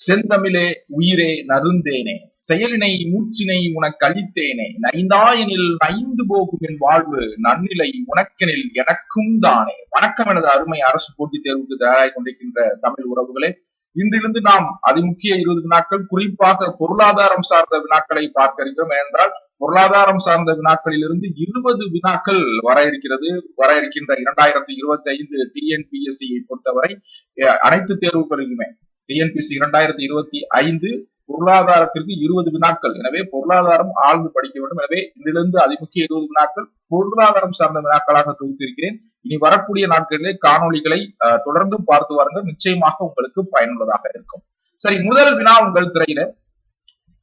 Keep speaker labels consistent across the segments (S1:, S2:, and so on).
S1: செந்தமிழே உயிரே நருந்தேனே செயலினை மூச்சினை உனக்கு அளித்தேனே நைந்தாயனில் நைந்து போகும் என் வாழ்வு நன்னிலை உனக்கெனில் எனக்கும் தானே. வணக்கம் எனது அருமை அரசு போட்டித் தேர்வுக்கு தயாராக கொண்டிருக்கின்ற தமிழ் உறவுகளே இன்றிலிருந்து நாம் அதிமுக்கிய இருபது வினாக்கள் குறிப்பாக பொருளாதாரம் சார்ந்த வினாக்களை பார்க்க இருக்கிறோம். ஏனென்றால் பொருளாதாரம் சார்ந்த வினாக்களில் இருந்து இருபது வினாக்கள் வர இருக்கிறது. வர இருக்கின்ற இரண்டாயிரத்தி இருபத்தி ஐந்து டிஎன்பிஎஸ்சியை பொறுத்தவரை அஹ், அனைத்து தேர்வுகளிலுமே. டிஎன்பிசி இரண்டாயிரத்தி இருபத்தி ஐந்து பொருளாதாரத்திற்கு இருபது வினாக்கள். எனவே பொருளாதாரம் ஆழ்ந்து படிக்க வேண்டும். எனவே இதிலிருந்து அதிமுக்கிய இருபது வினாக்கள் பொருளாதாரம் சார்ந்த வினாக்களாக தொகுத்திருக்கிறேன். இனி வரக்கூடிய நாட்களிலே காணொளிகளை அஹ், தொடர்ந்து பார்த்து வாருங்கள். நிச்சயமாக உங்களுக்கு பயனுள்ளதாக இருக்கும். சரி முதல் வினா உங்கள் திரையில.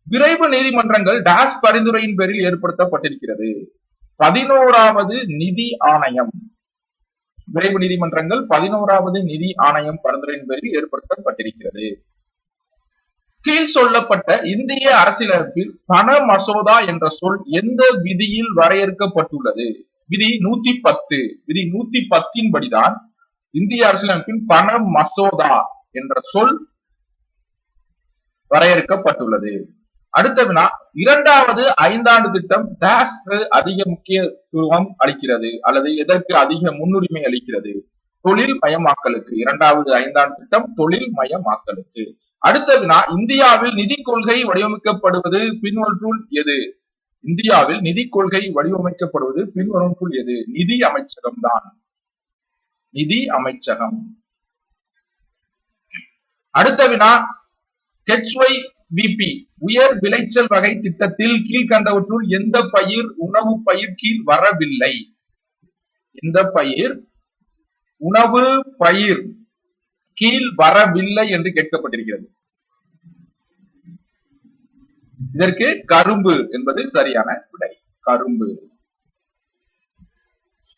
S1: விரைவு நீதிமன்றங்கள் டாஸ் பரிந்துரையின் பேரில் ஏற்படுத்தப்பட்டிருக்கிறது. பதினோராவது நிதி ஆணையம். விரைவு நீதிமன்றங்கள் பதினோராவது நிதி ஆணையம் பரிந்துரையின் பேரில் ஏற்படுத்தப்பட்டிருக்கிறது. கீழ் சொல்லப்பட்ட இந்திய அரசியலமைப்பில் பண மசோதா என்ற சொல் எந்த விதியில் வரையறுக்கப்பட்டுள்ளது? விதி நூத்தி பத்து. விதி நூத்தி பத்தின் படிதான் இந்திய அரசியலமைப்பின் பண மசோதா என்ற சொல் வரையறுக்கப்பட்டுள்ளது. அடுத்த வினா இரண்டாவது ஐந்தாண்டு திட்டம் டேஸ் அதிக முக்கியத்துவம் அளிக்கிறது அல்லது எதற்கு அதிக முன்னுரிமை அளிக்கிறது? தொழில் மயமாக்கலுக்கு. இரண்டாவது ஐந்தாண்டு திட்டம் தொழில் மயமாக்கலுக்கு. அடுத்த வினா இந்தியாவில் நிதி கொள்கை வடிவமைக்கப்படுவது பின்வற்றுள் எது? இந்தியாவில் நிதி கொள்கை வடிவமைக்கப்படுவது பின்வருவற்றுள் எது? நிதி அமைச்சகம் தான். நிதி அமைச்சகம். அடுத்த வினா கெச்வை பிபி உயர் விளைச்சல் வகை திட்டத்தில் கீழ்கண்டவற்றுள் எந்த பயிர் உணவு பயிர் கீழ் வரவில்லை. எந்த பயிர் உணவு பயிர் கீழ் வரவில்லை என்று கேட்கப்பட்டிருக்கிறது. இதற்கு கரும்பு என்பது சரியான விடை. கரும்பு.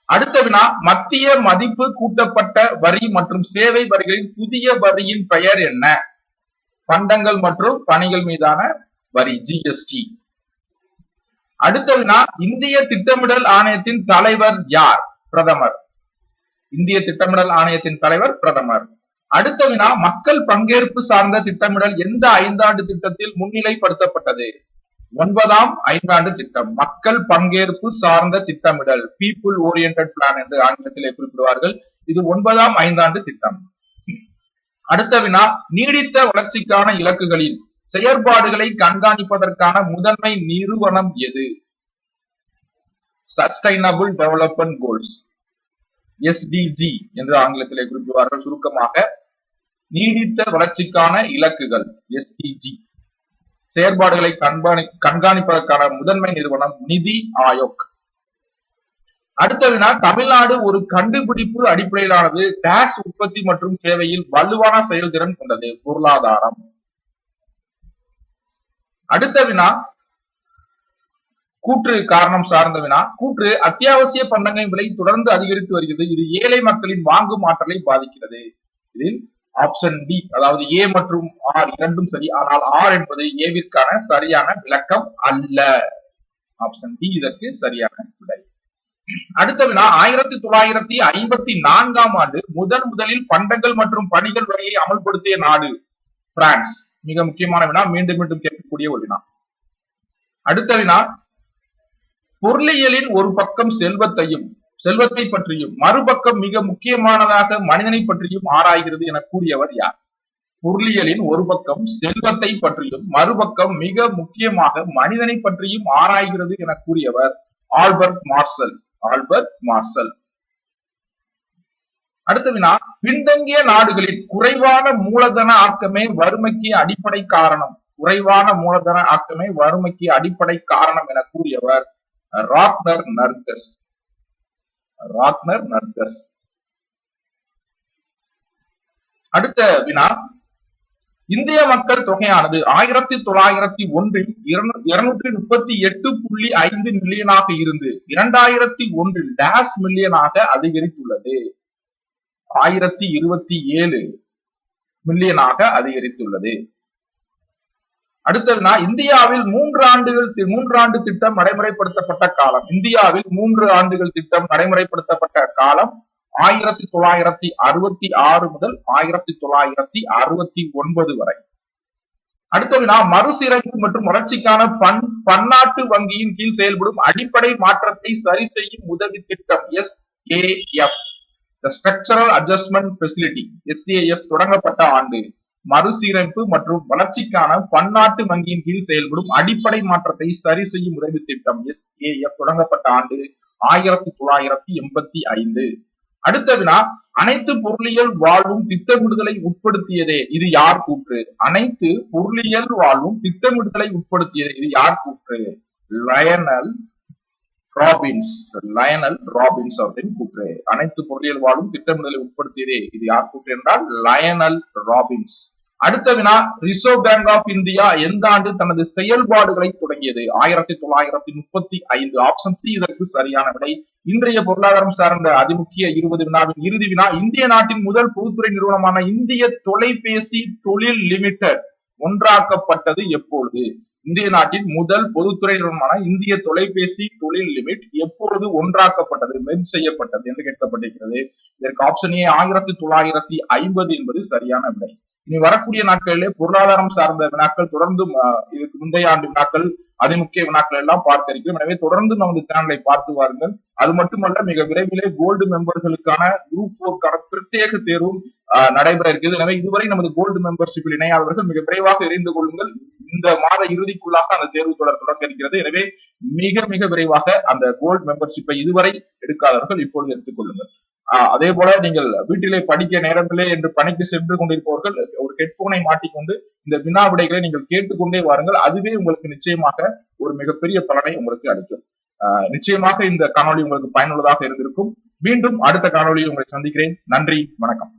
S1: அடுத்த வினா மத்திய மதிப்பு கூட்டப்பட்ட வரி மற்றும் சேவை வரிகளின் புதிய வரியின் பெயர் என்ன? பண்டங்கள் மற்றும் பணிகள் மீதான வரி ஜிஎஸ்டி அடுத்த வினா இந்திய திட்டமிடல் ஆணையத்தின் தலைவர் யார்? பிரதமர். இந்திய திட்டமிடல் ஆணையத்தின் தலைவர் பிரதமர். அடுத்த வினா மக்கள் பங்கேற்பு சார்ந்த திட்டமிடல் எந்த ஐந்தாண்டு திட்டத்தில் முன்னிலைப்படுத்தப்பட்டது? ஒன்பதாம் ஐந்தாண்டு திட்டம். மக்கள் பங்கேற்பு சார்ந்த திட்டமிடல் பீப்புள் ஓரியன்ட் பிளான் என்று ஆங்கிலத்திலே குறிப்பிடுவார்கள். இது ஒன்பதாம் ஐந்தாண்டு திட்டம். அடுத்த வினா நீடித்த வளர்ச்சிக்கான இலக்குகளில் செயற்பாடுகளை கண்காணிப்பதற்கான முதன்மை நிறுவனம் எது? சஸ்டைனபிள் டெவலப்மெண்ட் கோல்ஸ் எஸ்டிஜி என்று ஆங்கிலத்திலே குறிப்பிடுவார்கள். சுருக்கமாக நீடித்த வளர்ச்சிக்கான இலக்குகள் எஸ்டிஜி செயற்பாடுகளை கண்காணி கண்காணிப்பதற்கான முதன்மை நிறுவனம் நிதி ஆயோக். அடுத்த வினா தமிழ்நாடு ஒரு கண்டுபிடிப்பு அடிப்படையிலானது டேஷ் உற்பத்தி மற்றும் சேவையில் வலுவான செயல்திறன் கொண்டது. பொருளாதாரம். அடுத்த வினா கூற்று காரணம் சார்ந்த வினா கூற்று அத்தியாவசிய பண்டங்களின் விலை தொடர்ந்து அதிகரித்து வருகிறது. இது ஏழை மக்களின் வாங்கும் ஆற்றலை பாதிக்கிறது. இதில் ஆப்ஷன் டி அதாவது ஏ மற்றும் ஆர் இரண்டும் சரி. ஆனால் ஆர் என்பது ஏவிற்கான சரியான விளக்கம் அல்ல. ஆப்ஷன் டி இதற்கு சரியான விடை. அடுத்த வினா ஆயிரத்தி தொள்ளாயிரத்தி ஐம்பத்தி நான்காம் ஆண்டு முதன் முதலில் பண்டங்கள் மற்றும் பணிகள் வரியை அமல்படுத்திய நாடு பிரான்ஸ். மிக முக்கியமான வினா. மீண்டும் மீண்டும் கேட்கக்கூடிய ஒரு வினா. அடுத்த வினா பொருளியலின் ஒரு பக்கம் செல்வத்தையும் செல்வத்தை பற்றியும் மறுபக்கம் மிக முக்கியமானதாக மனிதனை பற்றியும் ஆராய்கிறது என கூறியவர் யார்? பொருளியலின் ஒரு பக்கம் செல்வத்தை பற்றியும் மறுபக்கம் மிக முக்கியமாக மனிதனை பற்றியும் ஆராய்கிறது என கூறியவர் ஆல்பர்ட் மார்சல். Albert marshal. அடுத்த வினா பின்தங்கிய நாடுகளில் குறைவான மூலதன ஆக்கமே வறுமைக்கு அடிப்படை காரணம். குறைவான மூலதன ஆக்கமே வறுமைக்கு அடிப்படை காரணம் என கூறியவர் ராக்னர் நர்கஸ். ராக்னர் நர்கஸ். அடுத்த வினா இந்திய மக்கள் தொகையானது ஆயிரத்தி தொள்ளாயிரத்தி ஒன்றில் இருநூற்றி முப்பத்தி எட்டு புள்ளி ஐந்து மில்லியனாக இருந்து இரண்டாயிரத்தி ஒன்றில் டேஷ் மில்லியனாக அதிகரித்துள்ளது. ஆயிரத்தி இருபத்தி ஏழு மில்லியனாக அதிகரித்துள்ளது. அடுத்ததுனா இந்தியாவில் மூன்று ஆண்டுகள் மூன்றாண்டு திட்டம் நடைமுறைப்படுத்தப்பட்ட காலம். இந்தியாவில் மூன்று ஆண்டுகள் திட்டம் நடைமுறைப்படுத்தப்பட்ட காலம் ஆயிரத்தி தொள்ளாயிரத்தி அறுபத்தி ஆறு முதல் ஆயிரத்தி தொள்ளாயிரத்தி அறுபத்தி ஒன்பது வரை. அடுத்தது நான் மறுசீரமைப்பு மற்றும் வளர்ச்சிக்கான பன் பன்னாட்டு வங்கியின் கீழ் செயல்படும் அடிப்படை மாற்றத்தை சரி செய்யும் உதவி திட்டம் S F the structural adjustment facility S A F தொடங்கப்பட்ட ஆண்டு. மறுசீரமைப்பு மற்றும் வளர்ச்சிக்கான பன்னாட்டு வங்கியின் கீழ் செயல்படும் அடிப்படை மாற்றத்தை சரி செய்யும் உதவி திட்டம் எஸ்ஏஎஃப் தொடங்கப்பட்ட ஆண்டு ஆயிரத்தி தொள்ளாயிரத்தி எண்பத்தி ஐந்து. அடுத்த வினா அனைத்து பொருளியல் வாழ்வும் திட்டமிடுதலை உட்படுத்தியதே இது யார் கூற்று? அனைத்து பொருளியல் வாழ்வும் திட்டமிடுதலை உட்படுத்தியதே இது யார் கூற்று? லயனல் ராபின்ஸ் லயனல் ராபின்ஸ் அவர்களின் கூற்று. அனைத்து பொருளியல் வாழும் திட்டமிடலை உட்படுத்தியதே இது யார் கூற்று என்றால் லயனல் ராபின்ஸ் அடுத்த வினா ரிசர்வ் பேங்க் ஆஃப் இந்தியா எந்த ஆண்டு தனது செயல்பாடுகளை தொடங்கியது? ஆயிரத்தி தொள்ளாயிரத்தி முப்பத்தி ஐந்து. ஆப்ஷன் சி இதற்கு சரியான விடை. இன்றைய பொருளாதாரம் சார்ந்த அதிமுக்கிய இருபது வினாவின் இறுதி வினா இந்திய நாட்டின் முதல் பொதுத்துறை நிறுவனமான இந்திய தொலைபேசி தொழில் லிமிடெட் ஒன்றாக்கப்பட்டது எப்பொழுது? இந்திய நாட்டின் முதல் பொதுத்துறை நிறுவனமான இந்திய தொலைபேசி தொழில் லிமிட் எப்பொழுது ஒன்றாக்கப்பட்டது மெர்ஜ் செய்யப்பட்டது என்று கேட்கப்பட்டிருக்கிறது. இதற்கு ஆப்ஷன் ஏ ஆயிரத்தி தொள்ளாயிரத்தி ஐம்பது என்பது சரியான விடை. இனி வரக்கூடிய நாட்களிலே பொருளாதாரம் சார்ந்த வினாக்கள் தொடர்ந்து இதுக்கு முந்தைய ஆண்டு வினாக்கள் அதிமுக்கிய வினாக்கள் எல்லாம் பார்த்திருக்கிறோம். எனவே தொடர்ந்து நமது சேனலை பார்த்து வாருங்கள். அது மட்டுமல்ல மிக விரைவிலே கோல்டு மெம்பர்களுக்கான குரூப் போர்க்கான பிரத்யேக தேர்வும் நடைபெற இருக்கிறது. எனவே இதுவரை நமது கோல்டு மெம்பர்ஷிப்பில் இணையாதவர்கள் மிக விரைவாக இணைந்து கொள்ளுங்கள். இந்த மாத இறுதிக்குள்ளாக அந்த தேர்வு தொடர் தொடங்க இருக்கிறது. எனவே மிக மிக விரைவாக அந்த கோல்டு மெம்பர்ஷிப்பை இதுவரை எடுக்காதவர்கள் இப்பொழுது எடுத்துக் கொள்ளுங்கள். அதே போல நீங்கள் வீட்டிலே படிக்க நேரங்களே என்று பணிக்கு சென்று கொண்டிருப்பவர்கள் ஹெட்போனை மாட்டிக்கொண்டு இந்த வினா விடைகளை நீங்கள் கேட்டுக்கொண்டே வாருங்கள். அதுவே உங்களுக்கு நிச்சயமாக ஒரு மிகப்பெரிய பலனை உங்களுக்கு அளிக்கும். நிச்சயமாக இந்த காணொலி உங்களுக்கு பயனுள்ளதாக இருந்திருக்கும். மீண்டும் அடுத்த காணொலியில் உங்களை சந்திக்கிறேன். நன்றி வணக்கம்.